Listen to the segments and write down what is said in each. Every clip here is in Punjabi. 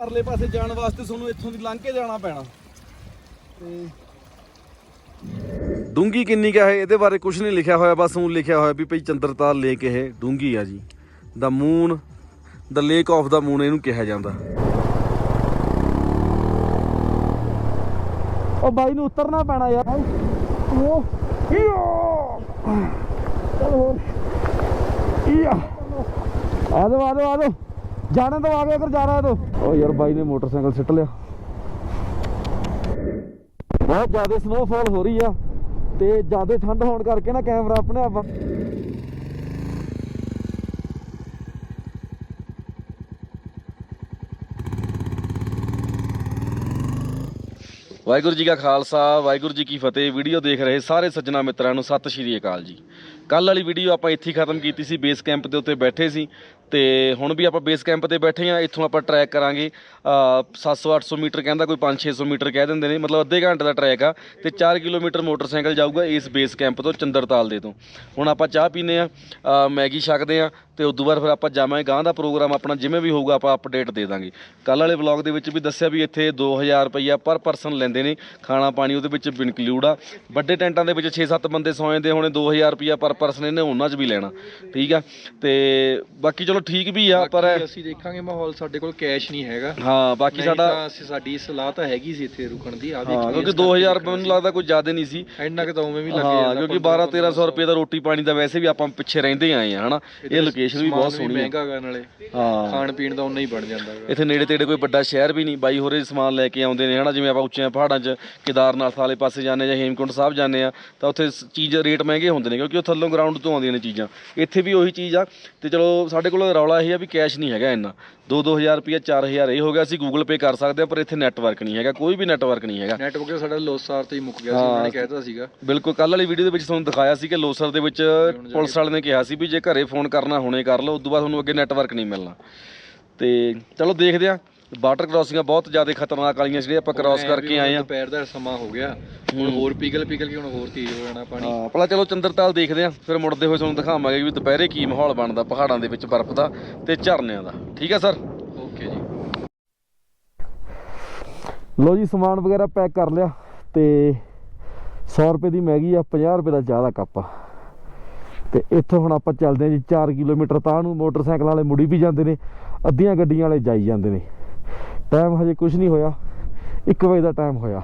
ਪਰਲੇ ਪਾਸੇ ਜਾਣ ਵਾਸਤੇ ਤੁਹਾਨੂੰ ਇੱਥੋਂ ਦੀ ਲੰਘ ਕੇ ਜਾਣਾ ਪੈਣਾ। ਤੇ ਡੂੰਗੀ ਕਿੰਨੀ ਕਾ ਹੈ ਇਹਦੇ ਬਾਰੇ ਕੁਝ ਨਹੀਂ ਲਿਖਿਆ ਹੋਇਆ ਬਸ ਉਹ ਲਿਖਿਆ ਹੋਇਆ ਵੀ ਭਈ ਚੰਦਰਤਾਲ ਲੇਕ ਇਹ ਡੂੰਗੀ ਆ ਜੀ। The moon the lake of the moon ਇਹਨੂੰ ਕਿਹਾ ਜਾਂਦਾ। ਉਹ ਬਾਈ ਨੂੰ ਉਤਰਨਾ ਪੈਣਾ ਯਾਰ। ਉਹ ਚਲੋ ਯਾ ਆ ਜਾਓ ਆ ਜਾਓ ਆ ਜਾਓ। ਜਾਣੇ ਤੋਂ ਆਗੇ ਅਗਰ ਜਾ ਰਹਾ ਤੋ। ਉਹ ਯਾਰ ਬਾਈ ਨੇ ਮੋਟਰਸਾਈਕਲ ਸਿੱਟ ਲਿਆ। ਬਹੁਤ ਜ਼ਿਆਦਾ ਸਨੋਫਾਲ ਹੋ ਰਹੀ ਆ ਤੇ ਜ਼ਿਆਦਾ ਠੰਡ ਹੋਣ ਕਰਕੇ ਨਾ ਕੈਮਰਾ ਆਪਣੇ ਆਪ ਵਾਹਿਗੁਰੂ ਜੀ ਕਾ ਖਾਲਸਾ, ਵਾਹਿਗੁਰੂ ਜੀ ਕੀ ਫਤਿਹ। ਵੀਡੀਓ ਦੇਖ ਰਹੇ ਸਾਰੇ ਸੱਜਣਾ ਮਿੱਤਰਾਂ ਨੂੰ ਸਤਿ ਸ਼੍ਰੀ ਅਕਾਲ ਜੀ। ਕੱਲ ਵਾਲੀ ਵੀਡੀਓ ਆਪਾਂ ਇੱਥੇ ਖਤਮ ਕੀਤੀ ਸੀ, ਬੇਸ ਕੈਂਪ ਦੇ ਉੱਤੇ ਬੈਠੇ ਸੀ। ਤੇ ਹੁਣ ਵੀ ਆਪਾਂ ਬੇਸ ਕੈਂਪ ਤੇ ਬੈਠੇ ਆ ਇੱਥੋਂ ਆਪਾਂ ਟਰੈਕ ਕਰਾਂਗੇ। 700 800 ਮੀਟਰ ਕਹਿੰਦਾ ਕੋਈ 5 600 ਮੀਟਰ ਕਹਿ ਦਿੰਦੇ ਨੇ, ਮਤਲਬ ਅੱਧੇ ਘੰਟੇ ਦਾ ਟਰੈਕ ਆ ਤੇ 4 ਕਿਲੋਮੀਟਰ ਮੋਟਰਸਾਈਕਲ ਜਾਊਗਾ ਇਸ ਬੇਸ ਕੈਂਪ ਤੋਂ ਚੰਦਰਤਾਲ ਦੇ ਤੋਂ। ਹੁਣ ਆਪਾਂ ਚਾਹ ਪੀਨੇ ਆ ਮੈਗੀ ਛਕਦੇ ਆ ਤੇ ਤੋਂ ਬਾਅਦ ਫਿਰ ਆਪਾਂ ਜਾਵਾਂਗੇ ਗਾਂ ਦਾ ਪ੍ਰੋਗਰਾਮ ਆਪਣਾ ਜਿਵੇਂ ਵੀ ਹੋਊਗਾ ਆਪਾਂ ਅਪਡੇਟ ਦੇ ਦਾਂਗੇ। ਕੱਲ ਵਾਲੇ ਵਲੌਗ ਦੇ ਵਿੱਚ ਵੀ ਦੱਸਿਆ ਵੀ ਇੱਥੇ 2000 ਰੁਪਈਆ ਪਰ ਪਰਸਨ ਲੈਂਦੇ ਨੇ, ਖਾਣਾ ਪਾਣੀ ਉਹਦੇ ਵਿੱਚ ਇਨਕਲੂਡ ਆ। ਵੱਡੇ ਟੈਂਟਾਂ ਦੇ ਵਿੱਚ 6-7 ਬੰਦੇ ਸੌਂ ਜਾਂਦੇ ਹੁਣੇ 2000 ਰੁਪਈਆ ਪਰ ਪਰਸਨ ਇਹਨੇ ਉਹਨਾਂ 'ਚ ਵੀ ਲੈਣਾ, ਠੀਕ ਆ? ਤੇ ਬਾਕੀ ਚਲੋ ਠੀਕ ਵੀ ਆ ਪਰ ਬਾਕੀ ਅਸੀਂ ਦੇਖਾਂਗੇ ਮਾਹੌਲ ਸਾਡੇ ਕੋਲ ਕੈਸ਼ ਨਹੀਂ ਹੈਗਾ। ਹਾਂ ਬਾਕੀ ਨਹੀਂ ਸਾਡਾ ਤਾਂ ਅਸੀਂ ਸਾਡੀ ਸਲਾਹ ਤਾਂ ਹੈਗੀ ਸੀ ਇੱਥੇ ਰੁਕਣ ਦੀ ਆ ਹਾਂ ਕਿਉਂਕਿ ਇਸ 2000 ਰੁਪਏ ਮੈਨੂੰ ਲੱਗਦਾ ਕੋਈ ਜ਼ਿਆਦਾ ਨਹੀਂ ਸੀ। ਇੰਨਾ ਕਿ ਤਾਂ ਉਵੇਂ ਵੀ ਲੱਗੇ ਹਾਂ ਕਿਉਂਕਿ 12 1300 ਰੁਪਏ ਦਾ ਰੋਟੀ ਪਾਣੀ ਦਾ ਵੈਸੇ ਵੀ ਆਪਾਂ ਪਿੱਛੇ ਰਹਿੰਦੇ ਆਏ ਆ ਹਨਾ? ਇਹ ਲੋਕੇਸ਼ਨ ਵੀ ਬਹੁਤ ਸੋਹਣੀ ਹੈ ਮਹਿੰਗਾ ਗਾ ਨਾਲੇ ਹਾਂ। ਖਾਣ ਪੀਣ ਦਾ ਉਨਾ ਹੀ ਬਣ ਜਾਂਦਾ ਹੈਗਾ। ਇੱਥੇ ਨੇੜੇ ਤੇੜੇ ਕੋਈ ਵੱਡਾ ਸ਼ਹਿਰ ਵੀ ਨਹੀਂ ਬਾਈ ਹੋਰੇ ਸਮਾਨ ਲੈ ਕੇ ਆਉਂਦੇ ਨੇ ਹਨਾ? ਜਿਵੇਂ ਆਪਾਂ ਉੱਚੇ ਪਹਾੜਾਂ 'ਚ ਕੇਦਾਰਨਾਥ ਵਾਲੇ ਪਾਸੇ ਜਾਂਦੇ ਜਾਂ ਹੇਮਕੁੰਟ ਸਾਹਿਬ ਜਾਂਦੇ ਆ ਤਾਂ ਉੱਥੇ ਸ- ਚੀਜ਼ ਰੇਟ ਮਹਿੰਗੇ ਹੁੰਦੇ ਨੇ ਕਿਉਂਕਿ ਉਹ ਥੱਲੋਂ ਗਰਾਊਂਡ ਤੋਂ ਆਉਂਦੀਆਂ ਨੇ ਚੀਜ਼ਾਂ। ਇੱਥੇ ਵੀ ਉਹੀ ਚੀਜ਼ ਆ ਤੇ ਚਲੋ ਸਾਡੇ ਕੋਲ ਰੌਲਾ ਇਹ ਆ ਵੀ ਕੈਸ਼ ਨਹੀਂ ਹੈਗਾ ਇੰਨਾ। 2-2000 ਰੁਪਏ 4000 ਇਹ ਹੋ ਗਿਆ ਅਸੀਂ ਗੂਗਲ ਪੇ ਕਰ ਸਕਦੇ ਆ ਪਰ ਇੱਥੇ ਨੈਟਵਰਕ ਨਹੀਂ ਹੈਗਾ ਕੋਈ ਵੀ ਨੈਟਵਰਕ ਨਹੀਂ ਹੈਗਾ। ਨੈਟਵਰਕ ਸਾਡਾ ਲੋਸਾਰ ਤੇ ਹੀ ਮੁੱਕ ਗਿਆ ਸੀ ਉਹਨਾਂ ਨੇ ਕਹਿਤਾ ਸੀਗਾ। ਬਿਲਕੁਲ ਕੱਲ ਵਾਲੀ ਵੀਡੀਓ ਦੇ ਵਿੱਚ ਤੁਹਾਨੂੰ ਦਿਖਾਇਆ ਸੀ ਕਿ ਲੋਸਰ ਦੇ ਵਿੱਚ ਪੁਲਿਸ ਵਾਲੇ ਨੇ ਕਿਹਾ ਸੀ ਵੀ ਜੇ ਘਰੇ ਫੋਨ ਕਰਨਾ ਹੁਣੇ ਕਰ ਲਓ ਉਦੋਂ ਬਾਅਦ ਤੁਹਾਨੂੰ ਅੱਗੇ ਨੈਟਵਰਕ ਨਹੀਂ ਮਿਲਣਾ। ਤੇ ਚਲੋ ਦੇਖਦੇ ਆ ਬਾਰਡਰ ਕ੍ਰਾਸਿੰਗਾਂ ਬਹੁਤ ਜ਼ਿਆਦਾ ਖਤਰਨਾਕ ਵਾਲੀਆਂ ਜਿਹੜੇ ਆਪਾਂ ਕ੍ਰਾਸ ਕਰਕੇ ਆਏ ਆ ਦੁਪਹਿਰ ਦਾ ਸਮਾਂ ਹੋ ਗਿਆ ਹੁਣ ਹੋਰ ਪਿਘਲ ਪਿਘਲ ਕੇ ਹੁਣ ਹੋਰ ਤੇਜ਼ ਹੋ ਜਾਣਾ ਪਾਣੀ। ਹਾਂ ਪਹਿਲਾਂ ਚਲੋ ਚੰਦਰਤਾਲ ਦੇਖਦੇ ਆ ਫਿਰ ਮੁੜਦੇ ਹੋਏ ਤੁਹਾਨੂੰ ਦਿਖਾਵਾਂਗੇ ਵੀ ਦੁਪਹਿਰੇ ਕੀ ਮਾਹੌਲ ਬਣਦਾ ਪਹਾੜਾਂ ਦੇ ਵਿੱਚ ਬਰਫ਼ ਦਾ ਤੇ ਝਰਨਿਆਂ ਦਾ। ਠੀਕ ਆ ਸਰ? ਓਕੇ ਜੀ। ਲੋ ਜੀ ਸਮਾਨ ਵਗੈਰਾ ਪੈਕ ਕਰ ਲਿਆ ਤੇ 100 ਰੁਪਏ ਦੀ ਮੈਗੀ ਆ 50 ਰੁਪਏ ਦਾ ਚਾਹ ਦਾ ਕੱਪ ਆ। ਤੇ ਇੱਥੋਂ ਹੁਣ ਆਪਾਂ ਚੱਲਦੇ ਹਾਂ ਜੀ 4 ਕਿਲੋਮੀਟਰ ਤਾਂ ਨੂੰ ਮੋਟਰਸਾਈਕਲ ਵਾਲੇ ਮੁੜੀ ਵੀ ਜਾਂਦੇ ਨੇ ਅੱਧੀਆਂ ਗੱਡੀਆਂ ਵਾਲੇ ਜਾਈ ਜਾਂਦੇ ਨੇ। ਟਾਈਮ ਹਜੇ ਕੁਝ ਨਹੀਂ ਹੋਇਆ 1 ਵਜੇ ਦਾ ਟਾਈਮ ਹੋਇਆ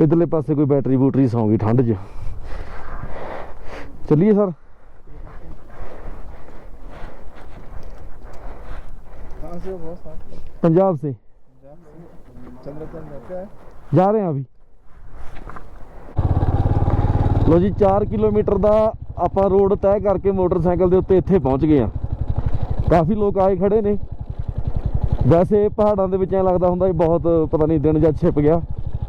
ਇਧਰਲੇ ਪਾਸੇ ਕੋਈ ਬੈਟਰੀ ਬੂਟਰੀ ਸੌਂ ਗਈ ਠੰਡ 'ਚ ਚੱਲੀਏ ਸਰ कहाँ से हो बॉस आप पंजाब से चंद्रतन जाते हैं ਜਾ ਰਹੇ ਹਾਂ ਅਭੀ ਲੋ ਜੀ 4 ਕਿਲੋਮੀਟਰ ਦਾ ਆਪਾਂ ਰੋਡ ਤੈਅ ਕਰਕੇ ਮੋਟਰਸਾਈਕਲ ਦੇ ਉੱਤੇ ਇੱਥੇ ਪਹੁੰਚ ਗਏ ਆ ਕਾਫੀ ਲੋਕ ਆਏ ਖੜੇ ਨੇ ਵੈਸੇ ਪਹਾੜਾਂ ਦੇ ਵਿੱਚ ਐ ਲੱਗਦਾ ਹੁੰਦਾ ਵੀ ਬਹੁਤ, ਪਤਾ ਨਹੀਂ, ਦਿਨ ਜਾਂ ਛਿਪ ਗਿਆ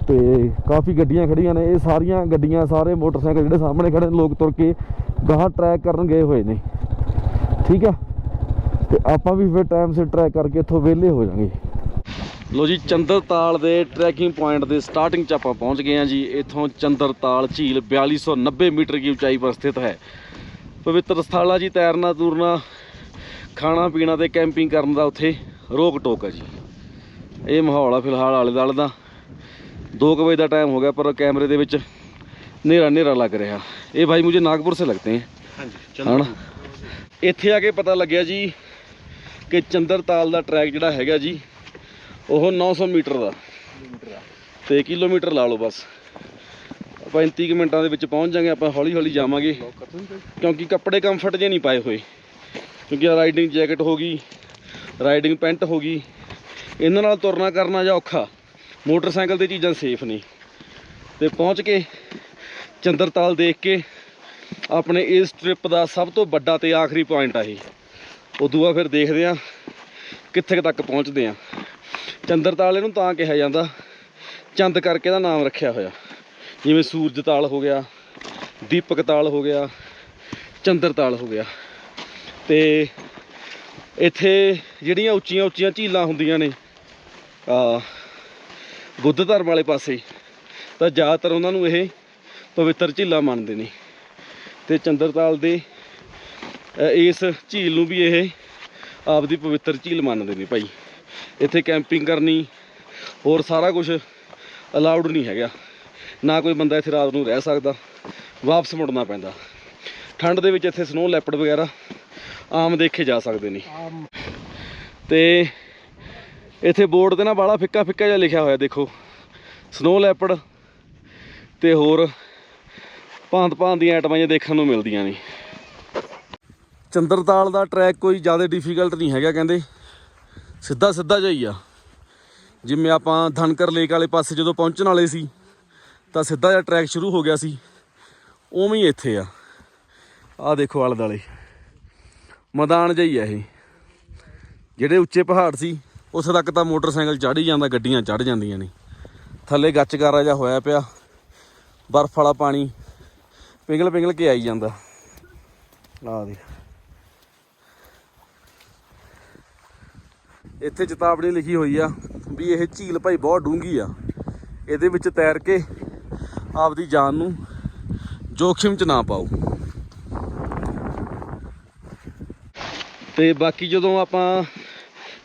ਤੇ ਕਾਫੀ ਗੱਡੀਆਂ ਖੜੀਆਂ ਨੇ। ਇਹ ਸਾਰੀਆਂ ਗੱਡੀਆਂ, ਸਾਰੇ ਮੋਟਰਸਾਈਕਲ ਜਿਹੜੇ ਸਾਹਮਣੇ ਖੜੇ ਨੇ, ਲੋਕ ਤੁਰ ਕੇ ਗਾਹਾਂ ਟਰੈਕ ਕਰਨ ਗਏ ਹੋਏ ਨੇ। ਠੀਕ ਆ? ਤੇ ਆਪਾਂ ਵੀ ਫਿਰ ਟਾਈਮ ਸਿਰ ਟਰੈਕ ਕਰਕੇ ਇੱਥੋਂ ਵਿਹਲੇ ਹੋ ਜਾਾਂਗੇ। ਲੋ ਜੀ ਚੰਦਰਤਾਲ ਦੇ ਟਰੈਕਿੰਗ ਪੁਆਇੰਟ ਦੇ ਸਟਾਰਟਿੰਗ 'ਚ ਆਪਾਂ ਪਹੁੰਚ ਗਏ ਹਾਂ ਜੀ। ਇੱਥੋਂ ਚੰਦਰਤਾਲ ਝੀਲ 4290 ਮੀਟਰ ਦੀ ਉਚਾਈ ਪਰ ਸਥਿਤ ਹੈ। ਪਵਿੱਤਰ ਸਥਲ ਆ ਜੀ ਤੈਰਨਾ ਤੁਰਨਾ ਖਾਣਾ ਪੀਣਾ ਤੇ ਕੈਂਪਿੰਗ ਕਰਨ ਦਾ ਉੱਥੇ ਰੋਕ ਟੋਕ ਹੈ ਜੀ। ਇਹ ਮਾਹੌਲ ਆ ਫਿਲਹਾਲ ਆਲੇ ਦਾਲੇ ਦਾ। 2 ਵਜੇ ਦਾ ਟਾਈਮ ਹੋ ਗਿਆ ਪਰ ਕੈਮਰੇ ਦੇ ਵਿੱਚ ਹਨੇਰਾ ਹਨੇਰਾ ਲੱਗ ਰਿਹਾ। ਇਹ ਭਾਈ ਮੁਝੇ ਨਾਗਪੁਰ ਸੇ ਲੱਗਤੇ ਹੈ। ਹਾਂਜੀ ਇੱਥੇ ਆ ਕੇ ਪਤਾ ਲੱਗਿਆ ਜੀ ਕਿ ਚੰਦਰਤਾਲ ਦਾ ਟਰੈਕ ਜਿਹੜਾ ਹੈਗਾ ਜੀ ਉਹ 900 ਮੀਟਰ ਦਾ। ਤੇ ਕਿਲੋਮੀਟਰ ਲਾ ਲਓ ਬਸ। 35 ਮਿੰਟਾਂ ਦੇ ਵਿੱਚ ਪਹੁੰਚ ਜਾਾਂਗੇ ਆਪਾਂ ਹੌਲੀ ਹੌਲੀ ਜਾਵਾਂਗੇ। ਕਿਉਂਕਿ ਕੱਪੜੇ ਕੰਫਰਟ ਜੇ ਨਹੀਂ ਪਾਏ ਹੋਏ। ਕਿਉਂਕਿ ਰਾਈਡਿੰਗ ਜੈਕਟ ਹੋ ਗਈ ਰਾਈਡਿੰਗ ਪੈਂਟ ਹੋ ਗਈ। ਇਹਨਾਂ ਨਾਲ ਤੁਰਨਾ ਕਰਨਾ ਜਾਂ ਔਖਾ, ਮੋਟਰਸਾਈਕਲ ਤੇ ਚੀਜ਼ਾਂ ਸੇਫ ਨਹੀਂ ਤੇ ਪਹੁੰਚ ਕੇ ਚੰਦਰਤਾਲ ਦੇਖ ਕੇ ਆਪਣੇ ਇਸ ਟ੍ਰਿਪ ਦਾ ਸਭ ਤੋਂ ਵੱਡਾ ਤੇ ਆਖਰੀ ਪੁਆਇੰਟ ਆ ਇਹ। ਉਦੋਂ ਬਾਅਦ ਫਿਰ ਦੇਖਦੇ ਆ ਕਿੱਥੇ ਤੱਕ ਪਹੁੰਚਦੇ ਆ ਚੰਦਰਤਾਲ ਇਹਨੂੰ ਤਾਂ ਕਿਹਾ ਜਾਂਦਾ, ਚੰਦ ਕਰਕੇ ਦਾ ਨਾਮ ਰੱਖਿਆ ਹੋਇਆ। ਜਿਵੇਂ ਸੂਰਜ ਤਾਲ ਹੋ ਗਿਆ, ਦੀਪਕ ਤਾਲ ਹੋ ਗਿਆ ਚੰਦਰ ਤਾਲ ਹੋ ਗਿਆ। ਤੇ ਇੱਥੇ ਜਿਹੜੀਆਂ ਉੱਚੀਆਂ ਉੱਚੀਆਂ ਝੀਲਾਂ ਹੁੰਦੀਆਂ ਨੇ, ਆ, ਬੁੱਧ ਧਰਮ ਵਾਲੇ ਪਾਸੇ, ਤਾਂ ਜ਼ਿਆਦਾਤਰ ਉਹਨਾਂ ਨੂੰ ਇਹ ਪਵਿੱਤਰ ਝੀਲਾਂ ਮੰਨਦੇ ਨੇ। ਤੇ ਚੰਦਰਤਾਲ ਦੇ ਇਸ ਝੀਲ ਨੂੰ ਵੀ ਇਹ ਆਪਦੀ ਪਵਿੱਤਰ ਝੀਲ ਮੰਨਦੇ ਨੇ ਭਾਈ। ਇੱਥੇ ਕੈਂਪਿੰਗ ਕਰਨੀ, ਹੋਰ ਸਾਰਾ ਕੁਝ ਅਲਾਉਡ ਨਹੀਂ ਹੈਗਾ। ਨਾ ਕੋਈ ਬੰਦਾ ਇੱਥੇ ਰਾਤ ਨੂੰ ਰਹਿ ਸਕਦਾ, ਵਾਪਸ ਮੁੜਨਾ ਪੈਂਦਾ। ਠੰਡ ਦੇ ਵਿੱਚ ਇੱਥੇ ਸਨੋ ਲੈਪਰਡ ਵਗੈਰਾ ਆਮ ਦੇਖੇ ਜਾ ਸਕਦੇ ਨੇ। ਤੇ ਇੱਥੇ ਬੋਰਡ ਤੇ ਨਾ ਬਾਲਾ ਫਿੱਕਾ ਫਿੱਕਾ ਜਿਹਾ ਲਿਖਿਆ ਹੋਇਆ ਦੇਖੋ। ਸਨੋ ਲੈਪਰਡ ਤੇ ਹੋਰ ਭਾਂਤ ਭਾਂਤ ਦੀਆਂ ਆਈਟਮਾਂ ਜਿਹੀਆਂ ਦੇਖਣ ਨੂੰ ਮਿਲਦੀਆਂ ਨੇ। ਚੰਦਰਤਾਲ ਦਾ ਟਰੈਕ ਕੋਈ ਜ਼ਿਆਦਾ ਡਿਫਿਕਲਟ ਨਹੀਂ ਹੈਗਾ ਕਹਿੰਦੇ। ਸਿੱਧਾ ਸਿੱਧਾ ਜਿਹਾ ਹੀ ਆ। ਜਿਵੇਂ ਆਪਾਂ ਧਨਕਰ ਲੇਕ ਵਾਲੇ ਪਾਸੇ ਜਦੋਂ ਪਹੁੰਚਣ ਵਾਲੇ ਸੀ ਤਾਂ ਸਿੱਧਾ ਜਿਹਾ ਟਰੈਕ ਸ਼ੁਰੂ ਹੋ ਗਿਆ ਸੀ। ਉਵੇਂ ਹੀ ਇੱਥੇ ਆ। ਆਹ ਦੇਖੋ ਆਲੇ ਦੁਆਲੇ। ਮੈਦਾਨ ਜਿਹਾ ਹੀ ਆ ਇਹ। ਜਿਹੜੇ ਉੱਚੇ ਪਹਾੜ ਸੀ ਉਸ ਤੱਕ ਤਾਂ ਮੋਟਰਸਾਈਕਲ ਚੜ੍ਹ ਹੀ ਜਾਂਦਾ, ਗੱਡੀਆਂ ਚੜ੍ਹ ਜਾਂਦੀਆਂ ਨੇ। ਥੱਲੇ ਗੱਚਕਾਰਾ ਜਿਹਾ ਹੋਇਆ ਪਿਆ, ਬਰਫ਼ ਵਾਲਾ ਪਾਣੀ, ਪਿੰਗਲ ਪਿੰਗਲ ਕੇ ਆਈ ਜਾਂਦਾ। ਆ ਦੇਖ। ਇੱਥੇ ਚੇਤਾਵਨੀ ਲਿਖੀ ਹੋਈ ਆ ਵੀ ਇਹ ਝੀਲ ਭਾਈ ਬਹੁਤ ਡੂੰਘੀ ਆ। ਇਹਦੇ ਵਿੱਚ ਤੈਰ ਕੇ ਆਪਦੀ ਜਾਨ ਨੂੰ ਜੋਖਿਮ 'ਚ ਨਾ ਪਾਓ। ਤੇ ਬਾਕੀ ਜਦੋਂ ਆਪਾਂ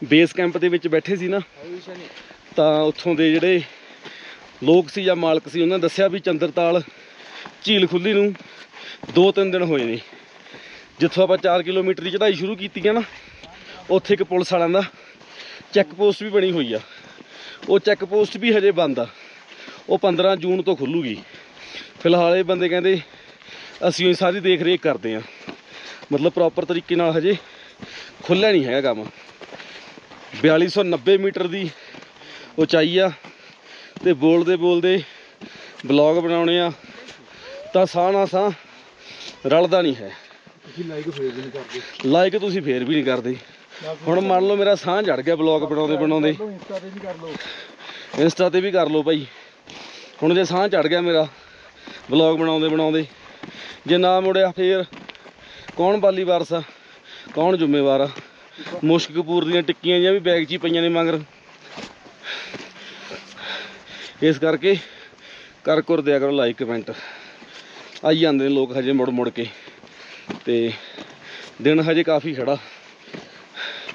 ਬੇਸ ਕੈਂਪ ਦੇ ਵਿੱਚ ਬੈਠੇ ਸੀ ਨਾ, ਤਾਂ ਉੱਥੋਂ ਦੇ ਜਿਹੜੇ ਲੋਕ ਸੀ ਜਾਂ ਮਾਲਕ ਸੀ, ਉਹਨਾਂ ਨੇ ਦੱਸਿਆ ਵੀ ਚੰਦਰਤਾਲ ਝੀਲ ਖੁੱਲੀ ਨੂੰ 2-3 ਦਿਨ ਹੋਏ ਨੇ। ਜਿੱਥੋਂ ਆਪਾਂ 4 ਕਿਲੋਮੀਟਰ ਦੀ ਚੜ੍ਹਾਈ ਸ਼ੁਰੂ ਕੀਤੀ ਹੈ ਨਾ, ਉੱਥੇ ਇੱਕ ਪੁਲਿਸ ਵਾਲਿਆਂ ਦਾ ਚੈੱਕ ਪੋਸਟ ਵੀ ਬਣੀ ਹੋਈ ਆ। ਉਹ ਚੈੱਕ ਪੋਸਟ ਵੀ ਹਜੇ ਬੰਦ ਆ। ਉਹ 15 ਜੂਨ ਤੋਂ ਖੁੱਲੂਗੀ ਫਿਲਹਾਲ ਇਹ ਬੰਦੇ ਕਹਿੰਦੇ, ਅਸੀਂ ਉਹ ਸਾਰੀ ਦੇਖ ਰੇਖ ਕਰਦੇ ਆ। ਮਤਲਬ ਪ੍ਰੋਪਰ ਤਰੀਕੇ ਨਾਲ ਹਜੇ ਖੁੱਲਿਆ ਨਹੀਂ ਹੈਗਾ ਕੰਮ। 4290 ਮੀਟਰ ਦੀ ਉਚਾਈ ਆ ਤੇ ਬੋਲਦੇ ਬੋਲਦੇ ਬਲੌਗ ਬਣਾਉਣੇ ਆ ਤਾਂ ਸਾਹ ਨਾ ਸਾਹ ਰਲਦਾ ਨਹੀਂ ਹੈ। ਤੁਸੀਂ ਲਾਈਕ ਫੇਰ ਵੀ ਨਹੀਂ ਕਰਦੇ। ਲਾਈਕ ਤੁਸੀਂ ਫੇਰ ਵੀ ਨਹੀਂ ਕਰਦੇ। ਹੁਣ ਮੰਨ ਲਓ ਮੇਰਾ ਸਾਹ ਚੜ ਗਿਆ ਬਲੌਗ ਬਣਾਉਂਦੇ ਬਣਾਉਂਦੇ। ਇੰਸਟਾ ਤੇ ਵੀ ਕਰ ਲਓ। ਇੰਸਟਾ ਤੇ ਵੀ ਕਰ ਲਓ ਭਾਈ। ਹੁਣ ਜੇ ਸਾਹ ਚੜ ਗਿਆ ਮੇਰਾ ਬਲੌਗ ਬਣਾਉਂਦੇ ਬਣਾਉਂਦੇ ਜੇ ਨਾ ਮੁੜਿਆ ਫੇਰ ਕੌਣ ਬਾਲੀ ਵਾਰਸ ਆ? ਕੌਣ ਜ਼ਿੰਮੇਵਾਰ ਆ? ਮੁਸ਼ਕ ਕਪੂਰ ਦੀਆਂ ਟਿੱਕੀਆਂ ਜਾਂ ਵੀ ਬੈਗ 'ਚ ਹੀ ਪਈਆਂ ਨੇ ਮਗਰ। ਇਸ ਕਰਕੇ ਕਰ ਕਰ ਦਿਆ ਕਰੋ ਲਾਈਕ ਕਮੈਂਟ ਆਈ ਜਾਂਦੇ ਨੇ ਲੋਕ ਹਜੇ ਮੁੜ ਮੁੜ ਕੇ। ਤੇ ਦਿਨ ਹਜੇ ਕਾਫੀ ਖੜਾ।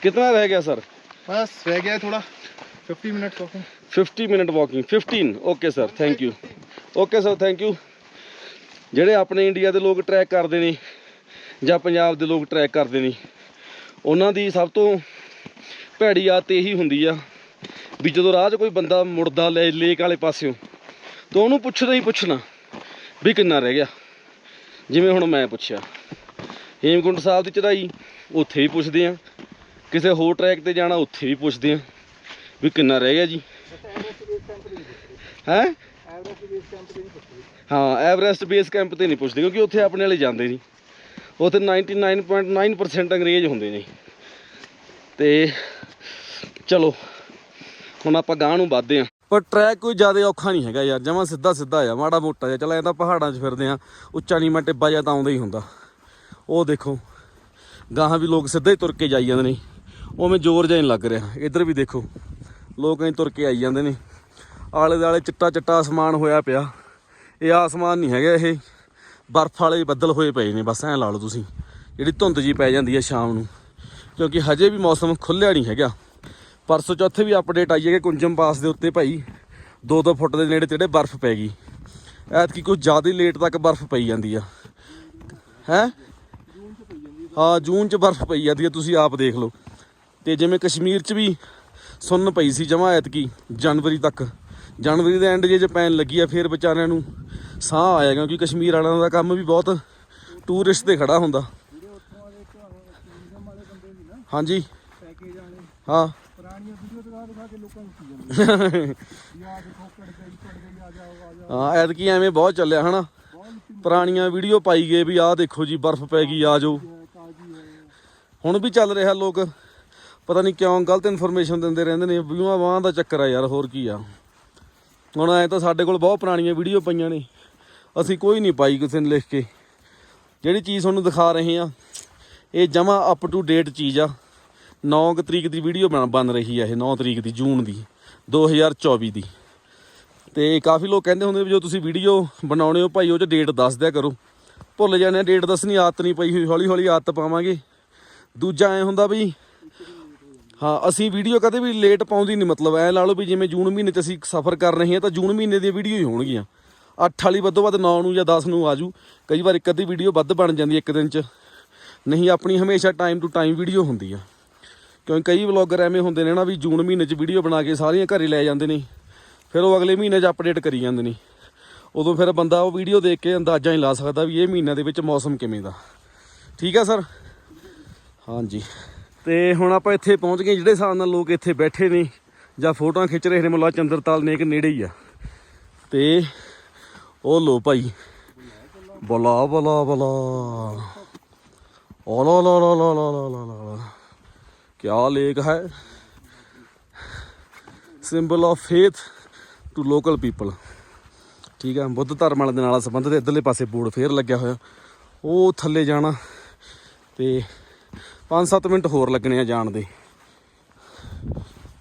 ਕਿੰਨਾ ਰਹਿ ਗਿਆ ਸਰ ਬਸ ਰਹਿ ਗਿਆ ਥੋੜਾ 50 minute talking 50 minute walking 15 okay sir thank you okay sir thank you ਜਿਹੜੇ ਆਪਣੇ ਇੰਡੀਆ ਦੇ ਲੋਕ ਟਰੈਕ ਕਰਦੇ ਨੇ ਜਾਂ ਪੰਜਾਬ ਦੇ ਲੋਕ ਟਰੈਕ ਕਰਦੇ ਨੇ। ਉਹਨਾਂ ਦੀ ਸਭ ਤੋਂ ਭੈੜੀ ਆਦਤ ਇਹੀ ਹੁੰਦੀ ਆ ਵੀ ਜਦੋਂ ਰਾਹ 'ਚ ਕੋਈ ਬੰਦਾ ਮੁੜਦਾ ਲੈ ਲੇਕ ਵਾਲੇ ਪਾਸਿਓਂ ਤਾਂ ਉਹਨੂੰ ਪੁੱਛਦਾ ਹੀ ਪੁੱਛਣਾ ਵੀ ਕਿੰਨਾ ਰਹਿ ਗਿਆ। ਜਿਵੇਂ ਹੁਣ ਮੈਂ ਪੁੱਛਿਆ ਹੇਮਕੁੰਟ ਸਾਹਿਬ ਦੀ ਚੜ੍ਹਾਈ ਉੱਥੇ ਵੀ ਪੁੱਛਦੇ ਆ ਕਿਸੇ ਹੋਰ ਟਰੈਕ ਤੇ ਜਾਣਾ ਉੱਥੇ ਵੀ ਪੁੱਛਦੇ ਆ ਵੀ ਕਿੰਨਾ ਰਹਿ ਗਿਆ ਜੀ। ਹੈ? ਹਾਂ ਐਵਰੈਸਟ ਬੇਸ ਕੈਂਪ ਤੇ ਨਹੀਂ ਪੁੱਛਦੇ ਕਿਉਂਕਿ ਉੱਥੇ ਆਪਣੇ ਵਾਲੇ ਜਾਂਦੇ ਨਹੀਂ। ਉੱਥੇ 99.9% ਅੰਗਰੇਜ਼ ਹੁੰਦੇ ਨੇ। ਤੇ ਚਲੋ, ਹੁਣ ਆਪਾਂ ਗਾਂ ਨੂੰ ਵੱਧਦੇ ਆ। ਪਰ ਟਰੈਕ ਕੋਈ ਜ਼ਿਆਦਾ ਔਖਾ ਨਹੀਂ ਹੈਗਾ ਯਾਰ, ਜਮਾਂ ਸਿੱਧਾ ਸਿੱਧਾ ਆ, ਮਾੜਾ ਮੋਟਾ ਜਿਹਾ। ਚਲ ਐਂ ਤਾਂ ਪਹਾੜਾਂ 'ਚ ਫਿਰਦੇ ਆ, ਉੱਚਾ ਨੀਵਾਂ ਟਿੱਬਾ ਜਿਹਾ ਤਾਂ ਆਉਂਦਾ ਹੀ ਹੁੰਦਾ। ਉਹ ਦੇਖੋ, ਗਾਹਾਂ ਵੀ ਲੋਕ ਸਿੱਧਾ ਹੀ ਤੁਰ ਕੇ ਜਾਈ ਜਾਂਦੇ ਨੇ। ਉਵੇਂ ਜ਼ੋਰ ਜਿਹਾ ਨਹੀਂ ਲੱਗ ਰਿਹਾ। ਇੱਧਰ ਵੀ ਦੇਖੋ, ਲੋਕ ਐਂ ਤੁਰ ਕੇ ਆਈ ਜਾਂਦੇ ਨੇ। ਆਲੇ ਦੁਆਲੇ ਚਿੱਟਾ ਚਿੱਟਾ ਆਸਮਾਨ ਹੋਇਆ ਪਿਆ। ਇਹ ਆਸਮਾਨ ਨਹੀਂ ਹੈਗਾ ਇਹ। ਬਰਫ਼ ਵਾਲੇ ਬੱਦਲ ਹੋਏ ਪਏ ਨੇ, ਬਸ ਐਂ ਲਾ ਲਓ ਤੁਸੀਂ। ਜਿਹੜੀ ਧੁੰਦ ਜੀ ਪੈ ਜਾਂਦੀ ਹੈ ਸ਼ਾਮ ਨੂੰ। ਕਿਉਂਕਿ ਹਜੇ ਵੀ ਮੌਸਮ ਖੁੱਲਿਆ ਨਹੀਂ ਹੈਗਾ। ਪਰਸੋਂ ਚੌਥੇ ਵੀ ਅਪਡੇਟ ਆਈ ਹੈ ਕਿ ਕੁੰਜਮ ਪਾਸ ਦੇ ਉੱਤੇ ਭਾਈ 2-2 ਫੁੱਟ ਦੇ ਨੇੜੇ ਤੇੜੇ ਬਰਫ਼ ਪੈ ਗਈ। ਐਤਕੀ ਕੁਝ ਜ਼ਿਆਦਾ ਹੀ ਲੇਟ ਤੱਕ ਬਰਫ਼ ਪਈ ਜਾਂਦੀ ਆ। ਹੈ? ਹਾਂ, ਜੂਨ ਚ ਬਰਫ਼ ਪਈ ਜਾਂਦੀ ਆ, ਤੁਸੀਂ ਆਪ ਦੇਖ ਲਓ। ਤੇ ਜਿਵੇਂ ਕਸ਼ਮੀਰ ਚ ਵੀ ਸੁੰਨ ਪਈ ਸੀ ਜਮਾ ਐਤਕੀ, ਜਨਵਰੀ ਤੱਕ। ਜਨਵਰੀ ਦੇ ਐਂਡ ਜੇ ਜੇ ਪੈਣ ਲੱਗੀ ਆ, ਫਿਰ ਵਿਚਾਰਿਆਂ ਨੂੰ ਸਾਹ ਆਇਆ ਕਿਉਂਕਿ ਕਸ਼ਮੀਰ ਵਾਲਿਆਂ ਦਾ ਕੰਮ ਵੀ ਬਹੁਤ ਟੂਰਿਸਟ ਤੇ ਖੜਾ ਹੁੰਦਾ। ਹਾਂਜੀ। ਪੈਕੇਜ ਵਾਲੇ ਹਾਂ। ਪੁਰਾਣੀਆਂ ਵੀਡੀਓ ਦਿਖਾ ਦਿਖਾ ਕੇ ਲੋਕਾਂ ਨੂੰ ਕੀ ਜਾਂਦੇ ਯਾਰ ਦੇਖੋ ਕੜ ਗਈ ਕੜ ਗਈ ਆ ਜਾਓ ਆ ਜਾਓ। ਹਾਂ ਐਤਕੀ ਐਵੇਂ ਬਹੁਤ ਚੱਲਿਆ ਹਨਾ? ਪੁਰਾਣੀਆਂ ਵੀਡੀਓ ਪਾਈ ਗਏ ਵੀ ਆਹ ਦੇਖੋ ਜੀ ਬਰਫ਼ ਪੈ ਗਈ ਆ ਜਾਓ। ਹੁਣ ਵੀ ਚੱਲ ਰਿਹਾ ਲੋਕ। ਪਤਾ ਨਹੀਂ ਕਿਉਂ ਗਲਤ ਇਨਫੋਰਮੇਸ਼ਨ ਦਿੰਦੇ ਰਹਿੰਦੇ ਨੇ ਵਿਊਆਂ ਵਾਂ ਦਾ ਚੱਕਰ ਆ ਯਾਰ ਹੋਰ ਕੀ ਆ। ਹੁਣ ਐ ਤਾਂ ਸਾਡੇ ਕੋਲ ਬਹੁਤ ਪੁਰਾਣੀਆਂ ਵੀਡੀਓ ਪਈਆਂ ਨੇ। ਅਸੀਂ ਕੋਈ ਨਹੀਂ ਪਾਈ ਕਿਸੇ ਨੇ ਲਿਖ ਕੇ। ਜਿਹੜੀ ਚੀਜ਼ ਤੁਹਾਨੂੰ ਦਿਖਾ ਰਹੇ ਆ ਇਹ ਜਮਾ ਅਪ ਟੂ ਡੇਟ ਚੀਜ਼ ਆ। 9 ਤਰੀਕ ਦੀ ਵੀਡੀਓ ਬਣ ਰਹੀ ਆ ਇਹ 9 ਤਰੀਕ ਦੀ, ਜੂਨ ਦੀ 2024 ਦੀ। ਤੇ ਕਾਫੀ ਲੋਕ ਕਹਿੰਦੇ ਹੁੰਦੇ ਵੀ ਜੋ ਤੁਸੀਂ ਵੀਡੀਓ ਬਣਾਉਣੇ ਹੋ ਭਾਈ, ਉਹ 'ਚ ਡੇਟ ਦੱਸ ਦਿਆ ਕਰੋ। ਭੁੱਲ ਜਾਂਦੇ ਆ ਡੇਟ ਦੱਸਣੀ ਆਦਤ ਨਹੀਂ ਪਈ ਹੋਈ ਹੌਲੀ ਹੌਲੀ ਆਦਤ ਪਾਵਾਂਗੇ। ਦੂਜਾ ਐ ਹੁੰਦਾ ਵੀ, ਹਾਂ, ਅਸੀਂ ਵੀਡੀਓ ਕਦੇ ਵੀ ਲੇਟ ਪਾਉਂਦੀ ਨਹੀਂ ਮਤਲਬ ਐ ਲਾ ਲਓ ਵੀ ਜਿਵੇਂ ਜੂਨ ਮਹੀਨੇ 'ਚ ਅਸੀਂ ਸਫ਼ਰ ਕਰ ਰਹੇ ਹਾਂ, ਤਾਂ ਜੂਨ ਮਹੀਨੇ ਦੀਆਂ ਵੀਡੀਓ ਹੀ ਹੋਣਗੀਆਂ। 8 ਵਾਲੀ ਵੱਧੋ ਵੱਧ 9 ਨੂੰ ਜਾਂ 10 ਨੂੰ ਆਜੂ ਕਈ ਵਾਰ ਇੱਕ ਅੱਧੀ ਵੀਡੀਓ ਵੱਧ ਬਣ ਜਾਂਦੀ ਇੱਕ ਦਿਨ 'ਚ। ਨਹੀਂ, ਆਪਣੀ ਹਮੇਸ਼ਾ ਟਾਈਮ ਟੂ ਟਾਈਮ ਵੀਡੀਓ ਹੁੰਦੀ ਆ। ਕਿਉਂਕਿ ਕਈ ਵਲੌਗਰ ਐਵੇਂ ਹੁੰਦੇ ਨੇ ਨਾ ਵੀ ਜੂਨ ਮਹੀਨੇ 'ਚ ਵੀਡੀਓ ਬਣਾ ਕੇ ਸਾਰੀਆਂ ਘਰੇ ਲੈ ਜਾਂਦੇ ਨੇ। ਫਿਰ ਉਹ ਅਗਲੇ ਮਹੀਨੇ 'ਚ ਅਪਡੇਟ ਕਰੀ ਜਾਂਦੇ ਨੇ। ਉਦੋਂ ਫਿਰ ਬੰਦਾ ਉਹ ਵੀਡੀਓ ਦੇਖ ਕੇ ਅੰਦਾਜ਼ਾ ਹੀ ਲਾ ਸਕਦਾ ਵੀ ਇਹ ਮਹੀਨਿਆਂ ਦੇ ਵਿੱਚ ਮੌਸਮ ਕਿਵੇਂ ਦਾ। ਠੀਕ ਆ ਸਰ? ਹਾਂਜੀ। ਤੇ ਹੁਣ ਆਪਾਂ ਇੱਥੇ ਪਹੁੰਚ ਗਏ ਜਿਹੜੇ ਹਿਸਾਬ ਨਾਲ ਲੋਕ ਇੱਥੇ ਬੈਠੇ ਨੇ ਜਾਂ ਫੋਟੋਆਂ ਖਿੱਚ ਰਹੇ ਨੇ ਮੁੱਲਾ ਚੰਦਰਤਾਲ ਨੇਕ ਨੇੜੇ ਹੀ ਆ। ਤੇ ਉਹ ਲੋ ਭਾਈ। ਬਲਾ ਬਲਾ ਬਲਾ। ਓ ਲਾ ਲਾ ਲਾ ਲਾ ਲਾ ਲਾ ਲਾ ਕੀ ਲੇਕ ਹੈ? Symbol of faith to local people ਠੀਕ ਹੈ, ਬੁੱਧ ਧਰਮ ਵਾਲੇ ਦੇ ਨਾਲ ਸੰਬੰਧਿਤ ਇਧਰਲੇ ਪਾਸੇ ਬੋਰਡ ਫੇਰ ਲੱਗਿਆ ਹੋਇਆ। ਉਹ ਥੱਲੇ ਜਾਣਾ ਤੇ 5-7 ਮਿੰਟ ਹੋਰ ਲੱਗਣੇ ਆ ਜਾਣ ਦੇ।